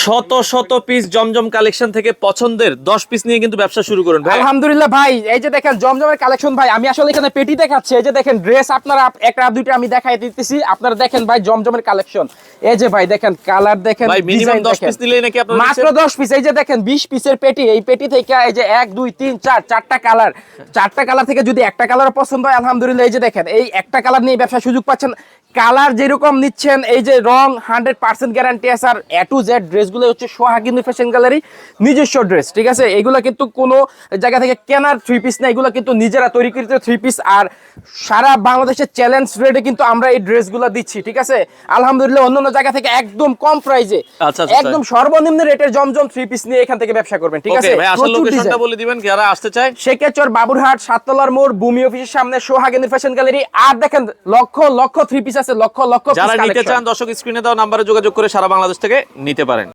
শত শত পিস জমজম কালেকশন থেকে পছন্দের দশ পিস নিয়ে কিন্তু ব্যবসা শুরু করুন ভাই। আলহামদুলিল্লাহ ভাই এই যে দেখেন জমজমের কালেকশন ভাই আমি আসলে এখানে পেটি দেখাচ্ছি এই যে দেখেন ড্রেস আপনারা আপ- একটা দুইটা আমি দেখাই দিতেছি আপনারা দেখেন ভাই জমজমের কালেকশন এই যে ভাই দেখেন কালার দেখেন ভাই মিনিমাম design দশ দেখেন। পিস নিলেই নাকি আপনার মাত্র দশ পিস এই যে দেখেন বিশ পিসের পেটি এই পেটি থেকে এই যে এক দুই তিন চার চারটা কালার চারটা কালার থেকে যদি একটা কালার পছন্দ হয় আলহামদুলিল্লাহ এই যে দেখেন এই একটা কালার নিয়ে ব্যবসা সুযোগ পাচ্ছেন। কালার যেরকম নিচ্ছেন এই যে রং হান্ড্রেড পার্সেন্ট গ্যারান্টি আছে আর এ টু জেড ড্রেসগুলো হচ্ছে সোহাগিনী ফ্যাশন গ্যালারি নিজস্ব ড্রেস ঠিক আছে? এগুলো কিন্তু কোনো জায়গা থেকে কেনার থ্রি পিস না এগুলো কিন্তু নিজেরা তৈরি কৃত থ্রি পিস আর সারা বাংলাদেশের চ্যালেঞ্জ রেটে কিন্তু আমরা এই ড্রেসগুলো দিচ্ছি ঠিক আছে? আলহামদুলিল্লাহ অন্য অন্য জায়গা থেকে একদম কম প্রাইজে আচ্ছা, আচ্ছা, একদম সর্বনিম্ন রেটের জমজম থ্রি পিস নিয়ে এখান থেকে ব্যবসা করবেন ঠিক আছে? ভাই আসল লোকেশনটা বলে দিবেন যারা আসতে চায়। শেখেচর বাবুরহাট সাততলার মোড় ভূমি অফিসের সামনে সোহাগেন্দ্র ফ্যাশন গ্যালারি আর দেখেন লক্ষ লক্ষ থ্রি পিস আছে লক্ষ লক্ষ যারা নিতে চান দর্শক স্ক্রিনে দেওয়া নাম্বারে যোগাযোগ করে সারা বাংলাদেশ থেকে নিতে পারেন।